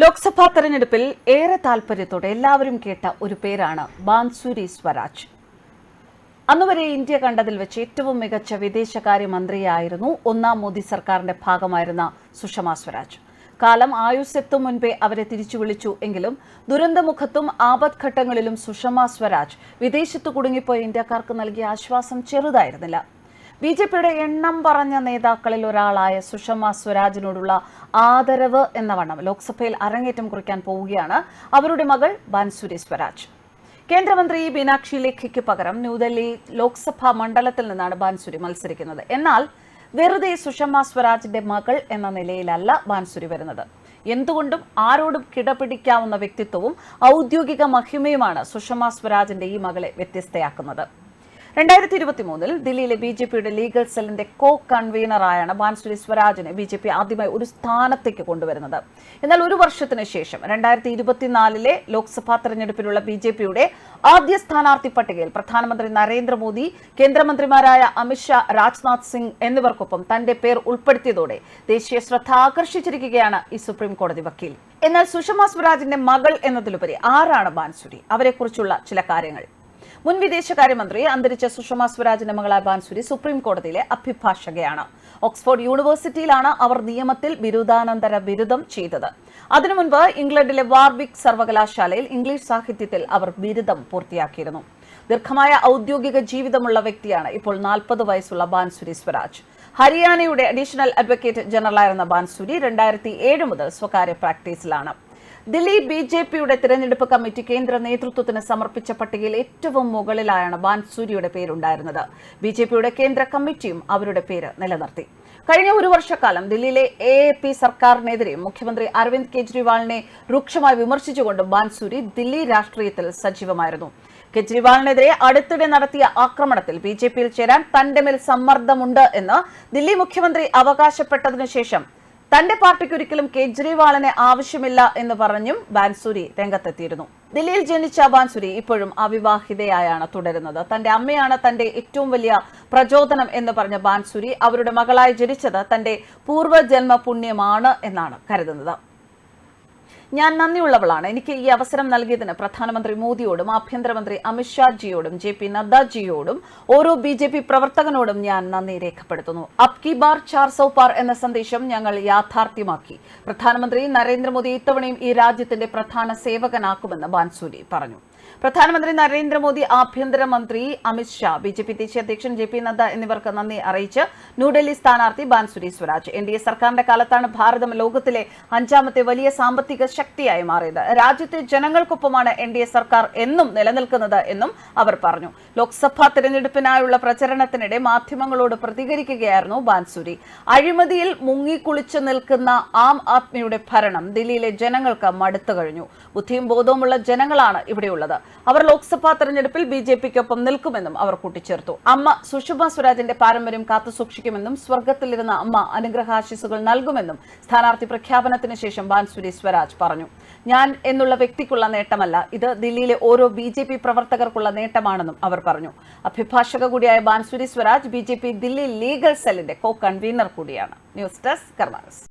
ലോക്സഭാ തെരഞ്ഞെടുപ്പിൽ ഏറെ താൽപര്യത്തോടെ എല്ലാവരും കേട്ട ഒരു പേരാണ് ബാൻസുരി സ്വരാജ്. അന്നുവരെ ഇന്ത്യ കണ്ടതിൽ വെച്ച് ഏറ്റവും മികച്ച വിദേശകാര്യമന്ത്രിയായിരുന്നു ഒന്നാം മോദി സർക്കാരിന്റെ ഭാഗമായിരുന്ന സുഷമ സ്വരാജ്. കാലം ആയുസ്സെത്തും മുൻപേ അവരെ തിരിച്ചു വിളിച്ചു എങ്കിലും ദുരന്തമുഖത്തും ആപത്ഘട്ടങ്ങളിലും സുഷമ സ്വരാജ് വിദേശത്ത് കുടുങ്ങിപ്പോയ ഇന്ത്യക്കാർക്ക് നൽകിയ ആശ്വാസം ചെറുതായിരുന്നില്ല. ബി ജെ പിയുടെ എണ്ണം പറഞ്ഞ നേതാക്കളിൽ ഒരാളായ സുഷമ സ്വരാജിനോടുള്ള ആദരവ് എന്ന വണ്ണം ലോക്സഭയിൽ അരങ്ങേറ്റം കുറിക്കാൻ പോവുകയാണ് അവരുടെ മകൾ ബാൻസുരി സ്വരാജ്. കേന്ദ്രമന്ത്രി മീനാക്ഷി ലേഖയ്ക്ക് പകരം ന്യൂഡൽഹി ലോക്സഭാ മണ്ഡലത്തിൽ നിന്നാണ് ബാൻസുരി മത്സരിക്കുന്നത്. എന്നാൽ വെറുതെ സുഷമ സ്വരാജിന്റെ മകൾ എന്ന നിലയിലല്ല ബാൻസുരി വരുന്നത്. എന്തുകൊണ്ടും ആരോടും കിടപിടിക്കാവുന്ന വ്യക്തിത്വവും ഔദ്യോഗിക മഹിമയുമാണ് സുഷമ സ്വരാജിന്റെ ഈ മകളെ വ്യത്യസ്തയാക്കുന്നത്. രണ്ടായിരത്തി ഇരുപത്തി മൂന്നിൽ ദില്ലിയിലെ ബി ജെ പിയുടെ ലീഗൽ സെല്ലിന്റെ കോ കൺവീനറായാണ് ബാൻസുരി സ്വരാജിനെ ബി ജെ പി ആദ്യമായി ഒരു സ്ഥാനത്തേക്ക് കൊണ്ടുവരുന്നത്. എന്നാൽ ഒരു വർഷത്തിന് ശേഷം രണ്ടായിരത്തി ഇരുപത്തിനാലിലെ ലോക്സഭാ തെരഞ്ഞെടുപ്പിലുള്ള ബി ജെ പിയുടെ ആദ്യ സ്ഥാനാർത്ഥി പട്ടികയിൽ പ്രധാനമന്ത്രി നരേന്ദ്രമോദി കേന്ദ്രമന്ത്രിമാരായ അമിത്ഷാ രാജ്നാഥ് സിംഗ് എന്നിവർക്കൊപ്പം തന്റെ പേർ ഉൾപ്പെടുത്തിയതോടെ ദേശീയ ശ്രദ്ധ ആകർഷിച്ചിരിക്കുകയാണ് ഈ സുപ്രീം കോടതി വക്കീൽ. എന്നാൽ സുഷമ സ്വരാജിന്റെ മകൾ എന്നതിലുപരി ആരാണ് ബാൻസുരി അവരെക്കുറിച്ചുള്ള ചില കാര്യങ്ങൾ. മുൻ വിദേശകാര്യമന്ത്രി അന്തരിച്ച സുഷമ സ്വരാജിന്റെ മകളായ ബാൻസുരി സുപ്രീം കോടതിയിലെ അഭിഭാഷകയാണ്. ഓക്സ്ഫോർഡ് യൂണിവേഴ്സിറ്റിയിലാണ് അവർ നിയമത്തിൽ ബിരുദാനന്തര ബിരുദം ചെയ്തത്. അതിനു മുൻപ് ഇംഗ്ലണ്ടിലെ വാർവിക് സർവകലാശാലയിൽ ഇംഗ്ലീഷ് സാഹിത്യത്തിൽ അവർ ബിരുദം പൂർത്തിയാക്കിയിരുന്നു. ദീർഘമായ ഔദ്യോഗിക ജീവിതമുള്ള വ്യക്തിയാണ് ഇപ്പോൾ നാൽപ്പത് വയസ്സുള്ള ബാൻസുരി സ്വരാജ്. ഹരിയാനയുടെ അഡീഷണൽ അഡ്വക്കേറ്റ് ജനറലായിരുന്ന ബാൻസുരി രണ്ടായിരത്തി ഏഴ് മുതൽ സ്വകാര്യ പ്രാക്ടീസിലാണ്. ദില്ലി ബി ജെ പിയുടെ തിരഞ്ഞെടുപ്പ് കമ്മിറ്റി കേന്ദ്ര നേതൃത്വത്തിന് സമർപ്പിച്ച പട്ടികയിൽ ഏറ്റവും മുകളിലായാണ് ബാൻസൂരിയുടെ പേരുണ്ടായിരുന്നത്. ബി ജെ പിയുടെ കേന്ദ്ര കമ്മിറ്റിയും അവരുടെ പേര് നിലനിർത്തി. കഴിഞ്ഞ ഒരു വർഷക്കാലം ദില്ലിയിലെ എ എ പി സർക്കാരിനെതിരെ മുഖ്യമന്ത്രി അരവിന്ദ് കെജ്രിവാളിനെ രൂക്ഷമായി വിമർശിച്ചുകൊണ്ട് ബാൻസൂരി ദില്ലി രാഷ്ട്രീയത്തിൽ സജീവമായിരുന്നു. കെജ്രിവാളിനെതിരെ അടുത്തിടെ നടത്തിയ ആക്രമണത്തിൽ ബി ജെ പിയിൽ ചേരാൻ തന്റെ മേൽ സമ്മർദ്ദമുണ്ട് എന്ന് ദില്ലി മുഖ്യമന്ത്രി അവകാശപ്പെട്ടതിനു ശേഷം തന്റെ പാർട്ടിക്ക് ഒരിക്കലും കേജ്രിവാളിനെ ആവശ്യമില്ല എന്ന് പറഞ്ഞും ബാൻസുരി രംഗത്തെത്തിയിരുന്നു. ദില്ലിയിൽ ജനിച്ച ബാൻസുരി ഇപ്പോഴും അവിവാഹിതയായാണ് തുടരുന്നത്. തന്റെ അമ്മയാണ് തന്റെ ഏറ്റവും വലിയ പ്രചോദനം എന്ന് പറഞ്ഞ ബാൻസുരി അവരുടെ മകളായി ജനിച്ചത് തന്റെ പൂർവജന്മ പുണ്യമാണ് എന്നാണ് കരുതുന്നത്. ഞാൻ നന്ദിയുള്ളവളാണ്. എനിക്ക് ഈ അവസരം നൽകിയതിന് പ്രധാനമന്ത്രി മോദിയോടും ആഭ്യന്തരമന്ത്രി അമിത്ഷാജിയോടും ജെ പി നദ്ദാജിയോടും ഓരോ ബി ജെ പി പ്രവർത്തകനോടും ഞാൻ നന്ദി രേഖപ്പെടുത്തുന്നു. അബ് കി ബാർ ചാർ സൗ പാർ എന്ന സന്ദേശം ഞങ്ങൾ യാഥാർത്ഥ്യമാക്കി. പ്രധാനമന്ത്രി നരേന്ദ്രമോദി ഇത്തവണയും ഈ രാജ്യത്തിന്റെ പ്രധാന സേവകനാക്കുമെന്ന് ബാൻസൂരി പറഞ്ഞു. പ്രധാനമന്ത്രി നരേന്ദ്രമോദി ആഭ്യന്തരമന്ത്രി അമിത്ഷാ ബി ജെ പി ദേശീയ അധ്യക്ഷൻ ജെ പി നദ്ദ എന്നിവർക്ക് നന്ദി അറിയിച്ച് ന്യൂഡൽഹി സ്ഥാനാർത്ഥി Bansuri Swaraj. N D A സർക്കാരിന്റെ കാലത്താണ് ഭാരതം ലോകത്തിലെ അഞ്ചാമത്തെ വലിയ സാമ്പത്തിക ശക്തിയായി മാറിയത്. രാജ്യത്തെ ജനങ്ങൾക്കൊപ്പമാണ് എൻ ഡി എ സർക്കാർ എന്നും നിലനിൽക്കുന്നത് എന്നും അവർ പറഞ്ഞു. ലോക്സഭാ തെരഞ്ഞെടുപ്പിനായുള്ള പ്രചരണത്തിനിടെ മാധ്യമങ്ങളോട് പ്രതികരിക്കുകയായിരുന്നു ബാൻസുരി. അഴിമതിയിൽ മുങ്ങിക്കുളിച്ചു നിൽക്കുന്ന ആം ആദ്മിയുടെ ഭരണം ദില്ലിയിലെ ജനങ്ങൾക്ക് മടുത്തു കഴിഞ്ഞു. ബുദ്ധിയും ബോധവുമുള്ള ജനങ്ങളാണ് ഇവിടെയുള്ളത്. അവർ ലോക്സഭാ തെരഞ്ഞെടുപ്പിൽ ബി ജെ പിക്കൊപ്പം നിൽക്കുമെന്നും അവർ കൂട്ടിച്ചേർത്തു. അമ്മ സുഷമ സ്വരാജിന്റെ പാരമ്പര്യം കാത്തുസൂക്ഷിക്കുമെന്നും സ്വർഗത്തിലിരുന്ന അമ്മ അനുഗ്രഹാശിസുകൾ നൽകുമെന്നും സ്ഥാനാർത്ഥി പ്രഖ്യാപനത്തിന് ശേഷം ബാൻസുരി സ്വരാജ് പറഞ്ഞു. ഞാൻ എന്നുള്ള വ്യക്തിക്കുള്ള നേട്ടമല്ല ഇത് ദില്ലിയിലെ ഓരോ ബി ജെ പി പ്രവർത്തകർക്കുള്ള നേട്ടമാണെന്നും അവർ പറഞ്ഞു. അഭിഭാഷക കൂടിയായ Bansuri Swaraj B J P Delhi legal സെല്ലിന്റെ കോ കൺവീനർ കൂടിയാണ്. News desk കർമാനസ്.